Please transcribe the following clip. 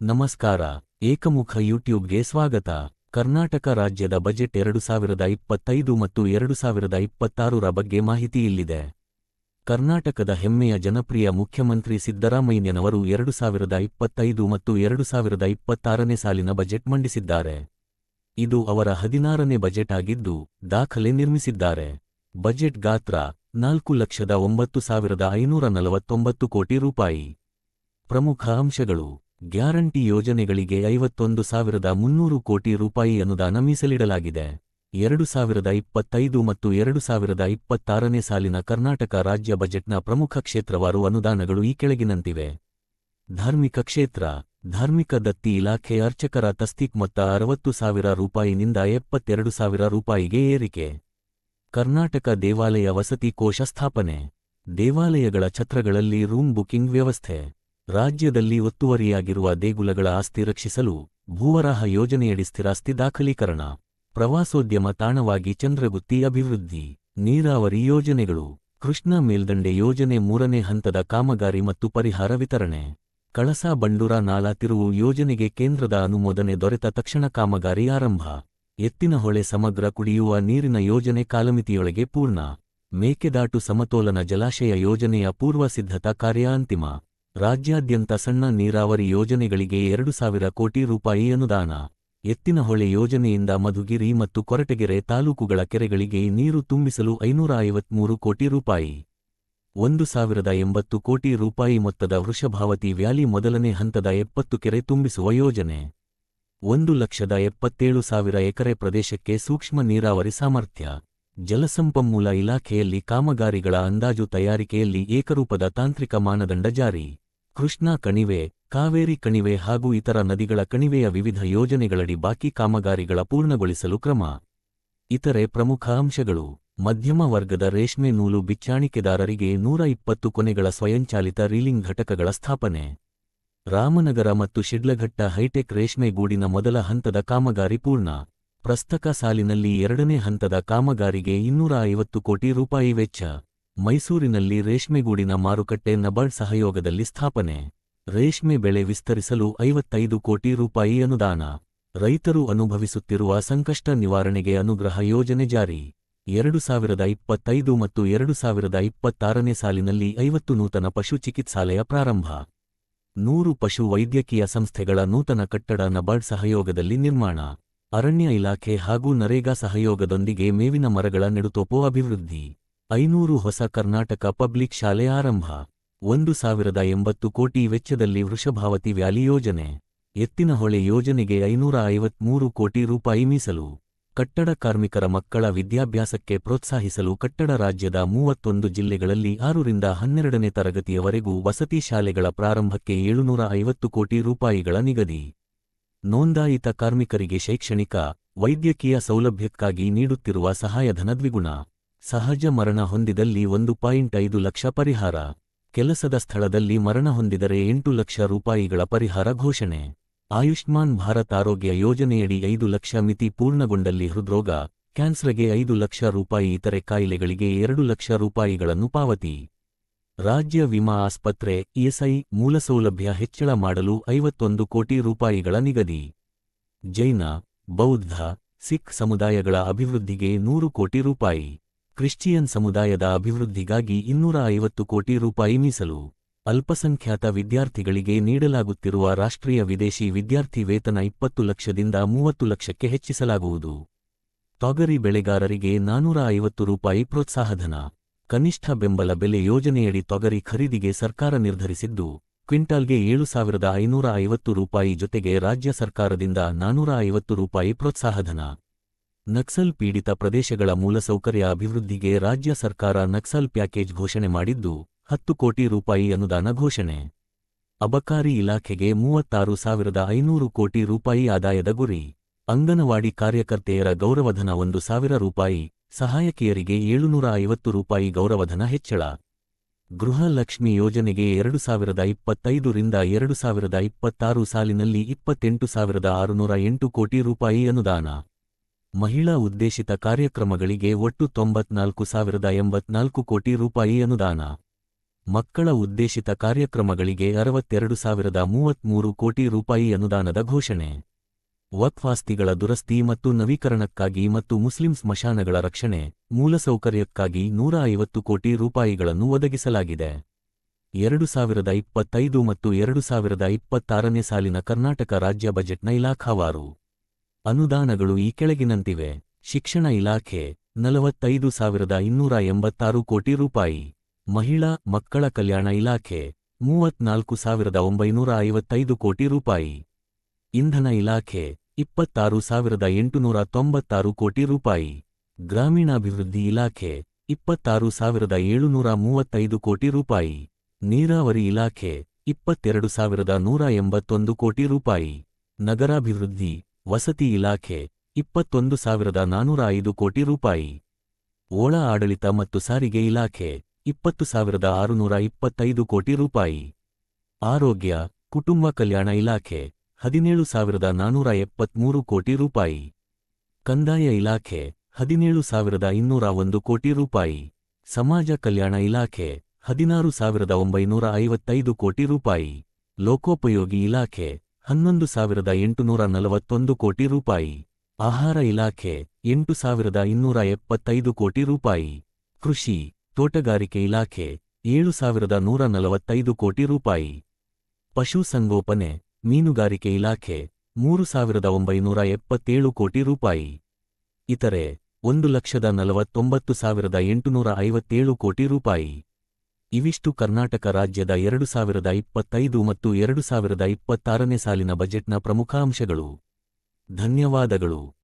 ನಮಸ್ಕಾರ, ಏಕಮುಖ ಯೂಟ್ಯೂಬ್ಗೆ ಸ್ವಾಗತ. ಕರ್ನಾಟಕ ರಾಜ್ಯದ ಬಜೆಟ್ ಎರಡು ಸಾವಿರದ ಇಪ್ಪತ್ತೈದು ಮತ್ತು ಎರಡು ಸಾವಿರದ ಇಪ್ಪತ್ತಾರರ ಬಗ್ಗೆ ಮಾಹಿತಿ ಇಲ್ಲಿದೆ. ಕರ್ನಾಟಕದ ಹೆಮ್ಮೆಯ ಜನಪ್ರಿಯ ಮುಖ್ಯಮಂತ್ರಿ ಸಿದ್ದರಾಮಯ್ಯನವರು ಎರಡು ಸಾವಿರದ ಇಪ್ಪತ್ತೈದು ಮತ್ತು ಎರಡು ಸಾವಿರದ ಇಪ್ಪತ್ತಾರನೇ ಸಾಲಿನ ಬಜೆಟ್ ಮಂಡಿಸಿದ್ದಾರೆ. ಇದು ಅವರ ಹದಿನಾರನೇ ಬಜೆಟ್ ಆಗಿದ್ದು, ದಾಖಲೆ ನಿರ್ಮಿಸಿದ್ದಾರೆ. ಬಜೆಟ್ ಗಾತ್ರ, ನಾಲ್ಕು ಲಕ್ಷದ ಒಂಬತ್ತು ಸಾವಿರದ ಐನೂರ ನಲವತ್ತೊಂಬತ್ತು ಕೋಟಿ ರೂಪಾಯಿ. ಪ್ರಮುಖ ಅಂಶಗಳು. ಗ್ಯಾರಂಟಿ ಯೋಜನೆಗಳಿಗೆ ಐವತ್ತೊಂದು ಸಾವಿರದ ಮುನ್ನೂರು ಕೋಟಿ ರೂಪಾಯಿ ಅನುದಾನ ಮೀಸಲಿಡಲಾಗಿದೆ. ಎರಡು ಸಾವಿರದ ಇಪ್ಪತ್ತೈದು ಮತ್ತು ಎರಡು ಸಾವಿರದ ಇಪ್ಪತ್ತಾರನೇ ಸಾಲಿನ ಕರ್ನಾಟಕ ರಾಜ್ಯ ಬಜೆಟ್ನ ಪ್ರಮುಖ ಕ್ಷೇತ್ರವಾರು ಅನುದಾನಗಳು ಈ ಕೆಳಗಿನಂತಿವೆ. ಧಾರ್ಮಿಕ ಕ್ಷೇತ್ರ, ಧಾರ್ಮಿಕ ದತ್ತಿ ಇಲಾಖೆ ಅರ್ಚಕರ ತಸ್ತಿಕ್ ಮೊತ್ತ ಅರವತ್ತು ಸಾವಿರ ರೂಪಾಯಿನಿಂದ ಎಪ್ಪತ್ತೆರಡು ಸಾವಿರ ರೂಪಾಯಿಗೆ ಏರಿಕೆ. ಕರ್ನಾಟಕ ದೇವಾಲಯ ವಸತಿ ಕೋಶ ಸ್ಥಾಪನೆ, ದೇವಾಲಯಗಳ ಛತ್ರಗಳಲ್ಲಿ ರೂಮ್ ಬುಕಿಂಗ್ ವ್ಯವಸ್ಥೆ. ರಾಜ್ಯದಲ್ಲಿ ಒತ್ತುವರಿಯಾಗಿರುವ ದೇಗುಲಗಳ ಆಸ್ತಿ ರಕ್ಷಿಸಲು ಭೂವರಾಹ ಯೋಜನೆಯಡಿ ಸ್ಥಿರಾಸ್ತಿ ದಾಖಲೀಕರಣ, ಪ್ರವಾಸೋದ್ಯಮ ತಾಣವಾಗಿ ಚಂದ್ರಗುತ್ತಿ ಅಭಿವೃದ್ಧಿ, ನೀರಾವರಿ ಯೋಜನೆಗಳು, ಕೃಷ್ಣಾ ಮೇಲ್ದಂಡೆ ಯೋಜನೆ ಮೂರನೇ ಹಂತದ ಕಾಮಗಾರಿ ಮತ್ತು ಪರಿಹಾರ ವಿತರಣೆ, ಕಳಸಾ ಬಂಡೂರ ನಾಲಾ ತಿರುವು ಯೋಜನೆಗೆ ಕೇಂದ್ರದ ಅನುಮೋದನೆ ದೊರೆತ ತಕ್ಷಣ ಕಾಮಗಾರಿ ಆರಂಭ ಎತ್ತಿನಹೊಳೆ ಸಮಗ್ರ ಕುಡಿಯುವ ನೀರಿನ ಯೋಜನೆ ಕಾಲಮಿತಿಯೊಳಗೆ ಪೂರ್ಣ, ಮೇಕೆದಾಟು ಸಮತೋಲನ ಜಲಾಶಯ ಯೋಜನೆಯ ಪೂರ್ವ ಸಿದ್ಧತಾ ಕಾರ್ಯ ಅಂತಿಮ. ರಾಜ್ಯಾದ್ಯಂತ ಸಣ್ಣ ನೀರಾವರಿ ಯೋಜನೆಗಳಿಗೆ ಎರಡು ಸಾವಿರ ಕೋಟಿ ರೂಪಾಯಿ ಅನುದಾನ. ಎತ್ತಿನಹೊಳೆ ಯೋಜನೆಯಿಂದ ಮಧುಗಿರಿ ಮತ್ತು ಕೊರಟಗೆರೆ ತಾಲೂಕುಗಳ ಕೆರೆಗಳಿಗೆ ನೀರು ತುಂಬಿಸಲು ಐನೂರ ಐವತ್ಮೂರು ಕೋಟಿ ರೂಪಾಯಿ. ಒಂದು ಸಾವಿರದ ಎಂಬತ್ತು ಕೋಟಿ ರೂಪಾಯಿ ಮೊತ್ತದ ವೃಷಭಾವತಿ ವ್ಯಾಲಿ ಮೊದಲನೇ ಹಂತದ ಎಪ್ಪತ್ತು ಕೆರೆ ತುಂಬಿಸುವ ಯೋಜನೆ. ಒಂದು ಲಕ್ಷದ ಎಪ್ಪತ್ತೇಳು ಸಾವಿರ ಎಕರೆ ಪ್ರದೇಶಕ್ಕೆ ಸೂಕ್ಷ್ಮ ನೀರಾವರಿ ಸಾಮರ್ಥ್ಯ. ಜಲಸಂಪನ್ಮೂಲ ಇಲಾಖೆಯಲ್ಲಿ ಕಾಮಗಾರಿಗಳ ಅಂದಾಜು ತಯಾರಿಕೆಯಲ್ಲಿ ಏಕರೂಪದ ತಾಂತ್ರಿಕ ಮಾನದಂಡ ಜಾರಿ. ಕೃಷ್ಣಾ ಕಣಿವೆ, ಕಾವೇರಿ ಕಣಿವೆ ಹಾಗೂ ಇತರ ನದಿಗಳ ಕಣಿವೆಯ ವಿವಿಧ ಯೋಜನೆಗಳಡಿ ಬಾಕಿ ಕಾಮಗಾರಿಗಳ ಪೂರ್ಣಗೊಳಿಸಲು ಕ್ರಮ. ಇತರೆ ಪ್ರಮುಖ ಅಂಶಗಳು. ಮಧ್ಯಮ ವರ್ಗದ ರೇಷ್ಮೆ ನೂಲು ಬಿಚ್ಚಾಣಿಕೆದಾರರಿಗೆ ನೂರ ಇಪ್ಪತ್ತು ಕೊನೆಗಳ ಸ್ವಯಂಚಾಲಿತ ರೀಲಿಂಗ್ ಘಟಕಗಳ ಸ್ಥಾಪನೆ. ರಾಮನಗರ ಮತ್ತು ಶಿಡ್ಲಘಟ್ಟ ಹೈಟೆಕ್ ರೇಷ್ಮೆ ಗೂಡಿನ ಮೊದಲ ಹಂತದ ಕಾಮಗಾರಿ ಪೂರ್ಣ. ಪ್ರಸ್ತಕ ಸಾಲಿನಲ್ಲಿ ಎರಡನೇ ಹಂತದ ಕಾಮಗಾರಿಗೆ ಇನ್ನೂರ ಐವತ್ತು ಕೋಟಿ ರೂಪಾಯಿ ವೆಚ್ಚ. ಮೈಸೂರಿನಲ್ಲಿ ರೇಷ್ಮೆಗೂಡಿನ ಮಾರುಕಟ್ಟೆ ನಬಾರ್ಡ್ ಸಹಯೋಗದಲ್ಲಿ ಸ್ಥಾಪನೆ. ರೇಷ್ಮೆ ಬೆಳೆ ವಿಸ್ತರಿಸಲು ಐವತ್ತೈದು ಕೋಟಿ ರೂಪಾಯಿ ಅನುದಾನ. ರೈತರು ಅನುಭವಿಸುತ್ತಿರುವ ಸಂಕಷ್ಟ ನಿವಾರಣೆಗೆ ಅನುಗ್ರಹ ಯೋಜನೆ ಜಾರಿ. ಎರಡು ಸಾವಿರದ ಇಪ್ಪತ್ತೈದು ಮತ್ತು ಎರಡು ಸಾವಿರದ ಇಪ್ಪತ್ತಾರನೇ ಸಾಲಿನಲ್ಲಿ ಐವತ್ತು ನೂತನ ಪಶು ಚಿಕಿತ್ಸಾಲಯ ಪ್ರಾರಂಭ. ನೂರು ಪಶು ವೈದ್ಯಕೀಯ ಸಂಸ್ಥೆಗಳ ನೂತನ ಕಟ್ಟಡ ನಬಾರ್ಡ್ ಸಹಯೋಗದಲ್ಲಿ ನಿರ್ಮಾಣ. ಅರಣ್ಯ ಇಲಾಖೆ ಹಾಗೂ ನರೇಗಾ ಸಹಯೋಗದೊಂದಿಗೆ ಮೇವಿನ ಮರಗಳ ನೆಡುತೋಪು ಅಭಿವೃದ್ಧಿ. ಐನೂರು ಹೊಸ ಕರ್ನಾಟಕ ಪಬ್ಲಿಕ್ ಶಾಲೆ ಆರಂಭ. ಒಂದು ಸಾವಿರದ ಎಂಬತ್ತು ಕೋಟಿ ವೆಚ್ಚದಲ್ಲಿ ವೃಷಭಾವತಿ ವ್ಯಾಲಿ ಯೋಜನೆ. ಎತ್ತಿನಹೊಳೆ ಯೋಜನೆಗೆ ಐನೂರ ಐವತ್ಮೂರು ಕೋಟಿ ರೂಪಾಯಿ ಮೀಸಲು. ಕಟ್ಟಡ ಕಾರ್ಮಿಕರ ಮಕ್ಕಳ ವಿದ್ಯಾಭ್ಯಾಸಕ್ಕೆ ಪ್ರೋತ್ಸಾಹಿಸಲು ಕಟ್ಟಡ ರಾಜ್ಯದ ಮೂವತ್ತೊಂದು ಜಿಲ್ಲೆಗಳಲ್ಲಿ ಆರರಿಂದ ಹನ್ನೆರಡನೇ ತರಗತಿಯವರೆಗೂ ವಸತಿ ಶಾಲೆಗಳ ಪ್ರಾರಂಭಕ್ಕೆ ಏಳುನೂರ ಐವತ್ತು ಕೋಟಿ ರೂಪಾಯಿಗಳ ನಿಗದಿ. ನೋಂದಾಯಿತ ಕಾರ್ಮಿಕರಿಗೆ ಶೈಕ್ಷಣಿಕ, ವೈದ್ಯಕೀಯ ಸೌಲಭ್ಯಕ್ಕಾಗಿ ನೀಡುತ್ತಿರುವ ಸಹಾಯಧನ ದ್ವಿಗುಣ. ಸಹಜ ಮರಣ ಹೊಂದಿದಲ್ಲಿ ಒಂದು ಪಾಯಿಂಟ್ ಐದು ಲಕ್ಷ ಪರಿಹಾರ. ಕೆಲಸದ ಸ್ಥಳದಲ್ಲಿ ಮರಣ ಹೊಂದಿದರೆ ಎಂಟು ಲಕ್ಷ ರೂಪಾಯಿಗಳ ಪರಿಹಾರ ಘೋಷಣೆ. ಆಯುಷ್ಮಾನ್ ಭಾರತ್ ಆರೋಗ್ಯ ಯೋಜನೆಯಡಿ ಐದು ಲಕ್ಷ ಮಿತಿ ಪೂರ್ಣಗೊಂಡಲ್ಲಿ ಹೃದ್ರೋಗ, ಕ್ಯಾನ್ಸರ್ಗೆ ಐದು ಲಕ್ಷ ರೂಪಾಯಿ, ಇತರೆ ಕಾಯಿಲೆಗಳಿಗೆ ಎರಡು ಲಕ್ಷ ರೂಪಾಯಿಗಳನ್ನು ಪಾವತಿ. ರಾಜ್ಯ ವಿಮಾ ಆಸ್ಪತ್ರೆ, ಇಎಸ್ಐ ಮೂಲಸೌಲಭ್ಯ ಹೆಚ್ಚಳ ಮಾಡಲು ಐವತ್ತೊಂದು ಕೋಟಿ ರೂಪಾಯಿಗಳ ನಿಗದಿ. ಜೈನ, ಬೌದ್ಧ, ಸಿಖ್ ಸಮುದಾಯಗಳ ಅಭಿವೃದ್ಧಿಗೆ ನೂರು ಕೋಟಿ ರೂಪಾಯಿ. ಕ್ರಿಶ್ಚಿಯನ್ ಸಮುದಾಯದ ಅಭಿವೃದ್ಧಿಗಾಗಿ ಇನ್ನೂರ ಐವತ್ತು ಕೋಟಿ ರೂಪಾಯಿ ಮೀಸಲು ಅಲ್ಪಸಂಖ್ಯಾತ ವಿದ್ಯಾರ್ಥಿಗಳಿಗೆ ನೀಡಲಾಗುತ್ತಿರುವ ರಾಷ್ಟ್ರೀಯ ವಿದೇಶಿ ವಿದ್ಯಾರ್ಥಿ ವೇತನ ಇಪ್ಪತ್ತು ಲಕ್ಷದಿಂದ ಮೂವತ್ತು ಲಕ್ಷಕ್ಕೆ ಹೆಚ್ಚಿಸಲಾಗುವುದು. ತೊಗರಿ ಬೆಳೆಗಾರರಿಗೆ ನಾನೂರ ಐವತ್ತು ರೂಪಾಯಿ ಪ್ರೋತ್ಸಾಹಧನ. ಕನಿಷ್ಠ ಬೆಂಬಲ ಬೆಲೆ ಯೋಜನೆಯಡಿ ತೊಗರಿ ಖರೀದಿಗೆ ಸರ್ಕಾರ ನಿರ್ಧರಿಸಿದ್ದು, ಕ್ವಿಂಟಾಲ್ಗೆ ಏಳು ಸಾವಿರದ ಐನೂರ ಐವತ್ತು ರೂಪಾಯಿ ಜೊತೆಗೆ ರಾಜ್ಯ ಸರ್ಕಾರದಿಂದ ನಾನೂರ ಐವತ್ತು ರೂಪಾಯಿ ಪ್ರೋತ್ಸಾಹಧನ. ನಕ್ಸಲ್ ಪೀಡಿತ ಪ್ರದೇಶಗಳ ಮೂಲಸೌಕರ್ಯ ಅಭಿವೃದ್ಧಿಗೆ ರಾಜ್ಯ ಸರ್ಕಾರ ನಕ್ಸಲ್ ಪ್ಯಾಕೇಜ್ ಘೋಷಣೆ ಮಾಡಿದ್ದು, ಹತ್ತು ಕೋಟಿ ರೂಪಾಯಿ ಅನುದಾನ ಘೋಷಣೆ. ಅಬಕಾರಿ ಇಲಾಖೆಗೆ ಮೂವತ್ತಾರು ಸಾವಿರದ ಐನೂರು ಕೋಟಿ ರೂಪಾಯಿ ಆದಾಯದ ಗುರಿ. ಅಂಗನವಾಡಿ ಕಾರ್ಯಕರ್ತೆಯರ ಗೌರವಧನ ಒಂದು ಸಾವಿರ ರೂಪಾಯಿ, ಸಹಾಯಕಿಯರಿಗೆ ಏಳುನೂರ ಐವತ್ತು ರೂಪಾಯಿ ಗೌರವಧನ ಹೆಚ್ಚಳ. ಗೃಹಲಕ್ಷ್ಮಿ ಯೋಜನೆಗೆ ಎರಡು ಸಾವಿರದ ಇಪ್ಪತ್ತೈದರಿಂದ ಎರಡು ಸಾವಿರದ ಇಪ್ಪತ್ತಾರು ಸಾಲಿನಲ್ಲಿ ಇಪ್ಪತ್ತೆಂಟು ಸಾವಿರದ ಆರುನೂರ ಎಂಟು ಕೋಟಿ ರೂಪಾಯಿ ಅನುದಾನ. ಮಹಿಳಾ ಉದ್ದೇಶಿತ ಕಾರ್ಯಕ್ರಮಗಳಿಗೆ ಒಟ್ಟು ತೊಂಬತ್ನಾಲ್ಕು ಸಾವಿರದ ಎಂಬತ್ನಾಲ್ಕು ಕೋಟಿ ರೂಪಾಯಿ ಅನುದಾನ. ಮಕ್ಕಳ ಉದ್ದೇಶಿತ ಕಾರ್ಯಕ್ರಮಗಳಿಗೆ ಅರವತ್ತೆರಡು ಸಾವಿರದ ಮೂವತ್ಮೂರು ಕೋಟಿ ರೂಪಾಯಿ ಅನುದಾನದ ಘೋಷಣೆ. ವಕ್ಫಾಸ್ತಿಗಳ ದುರಸ್ತಿ ಮತ್ತು ನವೀಕರಣಕ್ಕಾಗಿ ಮತ್ತು ಮುಸ್ಲಿಂ ಸ್ಮಶಾನಗಳ ರಕ್ಷಣೆ, ಮೂಲಸೌಕರ್ಯಕ್ಕಾಗಿ ನೂರ ಐವತ್ತು ಕೋಟಿ ರೂಪಾಯಿಗಳನ್ನು ಒದಗಿಸಲಾಗಿದೆ. ಎರಡು ಸಾವಿರದ ಇಪ್ಪತ್ತೈದು ಮತ್ತು ಎರಡು ಸಾವಿರದ ಇಪ್ಪತ್ತಾರನೇ ಸಾಲಿನ ಕರ್ನಾಟಕ ರಾಜ್ಯ ಬಜೆಟ್ನ ಇಲಾಖಾವಾರು. ಅನುದಾನಗಳು ಈ ಕೆಳಗಿನಂತಿವೆ. ಶಿಕ್ಷಣ ಇಲಾಖೆ, ನಲವತ್ತೈದು ಸಾವಿರದ ಇನ್ನೂರ ಎಂಬತ್ತಾರು ಕೋಟಿ ರೂಪಾಯಿ. ಮಹಿಳಾ, ಮಕ್ಕಳ ಕಲ್ಯಾಣ ಇಲಾಖೆ, ಮೂವತ್ನಾಲ್ಕು ಸಾವಿರದ ಒಂಬೈನೂರ ಐವತ್ತೈದು ಕೋಟಿ ರೂಪಾಯಿ. ಇಂಧನ ಇಲಾಖೆ, ಇಪ್ಪತ್ತಾರು ಸಾವಿರದ ಎಂಟುನೂರ ತೊಂಬತ್ತಾರು ಕೋಟಿ ರೂಪಾಯಿ. ಗ್ರಾಮೀಣಾಭಿವೃದ್ಧಿ ಇಲಾಖೆ, ಇಪ್ಪತ್ತಾರು ಸಾವಿರದ ಏಳುನೂರ ಮೂವತ್ತೈದು ಕೋಟಿ ರೂಪಾಯಿ. ನೀರಾವರಿ ಇಲಾಖೆ, ಇಪ್ಪತ್ತೆರಡು ಸಾವಿರದ ನೂರ ಎಂಬತ್ತೊಂದು ಕೋಟಿ ರೂಪಾಯಿ. ನಗರಾಭಿವೃದ್ಧಿ ವಸತಿ ಇಲಾಖೆ ಇಪ್ಪತ್ತೊಂದು ಸಾವಿರದ ನಾನೂರ ಐದು ಕೋಟಿ ರೂಪಾಯಿ. ಒಳ ಆಡಳಿತ ಮತ್ತು ಸಾರಿಗೆ ಇಲಾಖೆ ಇಪ್ಪತ್ತು ಸಾವಿರದ ಆರುನೂರ ಇಪ್ಪತ್ತೈದು ಕೋಟಿ ರೂಪಾಯಿ. ಆರೋಗ್ಯ, ಕುಟುಂಬ ಕಲ್ಯಾಣ ಇಲಾಖೆ ಹದಿನೇಳು ಸಾವಿರದ ನಾನೂರ ಎಪ್ಪತ್ಮೂರು ಕೋಟಿ ರೂಪಾಯಿ. ಕಂದಾಯ ಇಲಾಖೆ ಹದಿನೇಳು ಸಾವಿರದ ಇನ್ನೂರ ಒಂದು ಕೋಟಿ ರೂಪಾಯಿ. ಸಮಾಜ ಕಲ್ಯಾಣ ಇಲಾಖೆ ಹದಿನಾರು ಸಾವಿರದ ಒಂಬೈನೂರ ಐವತ್ತೈದು ಕೋಟಿ ರೂಪಾಯಿ. ಲೋಕೋಪಯೋಗಿ ಇಲಾಖೆ ಹನ್ನೊಂದು ಸಾವಿರದ ಎಂಟುನೂರ ನಲವತ್ತೊಂದು ಕೋಟಿ ರೂಪಾಯಿ. ಆಹಾರ ಇಲಾಖೆ, ಎಂಟು ಸಾವಿರದ ಇನ್ನೂರ ಎಪ್ಪತ್ತೈದು ಕೋಟಿ ರೂಪಾಯಿ. ಕೃಷಿ, ತೋಟಗಾರಿಕೆ ಇಲಾಖೆ, ಏಳು ಸಾವಿರದ ನೂರ ನಲವತ್ತೈದು ಕೋಟಿ ರೂಪಾಯಿ. ಪಶುಸಂಗೋಪನೆ ಮೀನುಗಾರಿಕೆ ಇಲಾಖೆ, ಮೂರು ಸಾವಿರದ ಒಂಬೈನೂರ ಎಪ್ಪತ್ತೇಳು ಕೋಟಿ ರೂಪಾಯಿ. ಇತರೆ, ಒಂದು ಲಕ್ಷದ ನಲವತ್ತೊಂಬತ್ತು ಸಾವಿರದ ಎಂಟುನೂರ ಐವತ್ತೇಳು ಕೋಟಿ ರೂಪಾಯಿ. ಇವಿಷ್ಟು ಕರ್ನಾಟಕ ರಾಜ್ಯದ ಎರಡು ಸಾವಿರದ ಇಪ್ಪತ್ತೈದು ಮತ್ತು ಎರಡು ಸಾವಿರದ ಇಪ್ಪತ್ತಾರನೇ ಸಾಲಿನ ಬಜೆಟ್ನ ಪ್ರಮುಖ ಅಂಶಗಳು. ಧನ್ಯವಾದಗಳು.